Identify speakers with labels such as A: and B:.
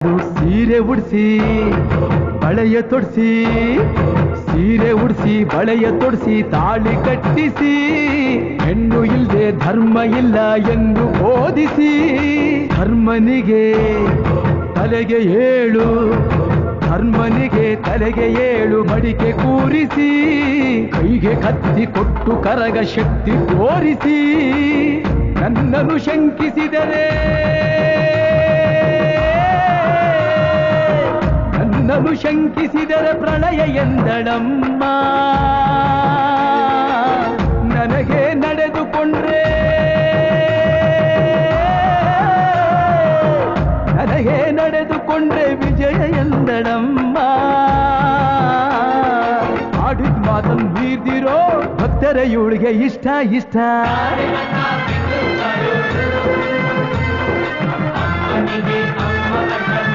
A: ಸೀರೆ ಉಡಿಸಿ, ಬಳೆಯ ತೊಡಿಸಿ, ಸೀರೆ ಉಡಿಸಿ, ಬಳೆಯ ತೊಡಿಸಿ, ತಾಳಿ ಕಟ್ಟಿಸಿ. ಹೆಣ್ಣು ಇಲ್ಲದೆ ಧರ್ಮ ಇಲ್ಲ ಎಂದು ಓದಿಸಿ. ಧರ್ಮನಿಗೆ ತಲೆಗೆ ಏಳು, ಧರ್ಮನಿಗೆ ತಲೆಗೆ ಏಳು ಮಡಿಕೆ ಕೂರಿಸಿ. ಕೈಗೆ ಕತ್ತಿ ಕೊಟ್ಟು ಕರಗ ಶಕ್ತಿ ತೋರಿಸಿ. ನನ್ನನ್ನು ಶಂಕಿಸಿದರೆ ನನ್ನನ್ನು ಶಂಕಿಸಿದರೆ ಪ್ರಳಯ ಎಂದಳಮ್ಮ. ನನಗೆ ನಡೆದುಕೊಂಡ್ರೆ. ನನಗೆ ನಡೆದುಕೊಂಡ್ರೆ ವಿಜಯ ಎಂದಳಮ್ಮ. ಆಡಿದ ಮಾತನ್ನು ಮೀರ್ದಿರೋ ಭಕ್ತರ, ಇವಳಿಗೆ ಇಷ್ಟ ಇಷ್ಟ.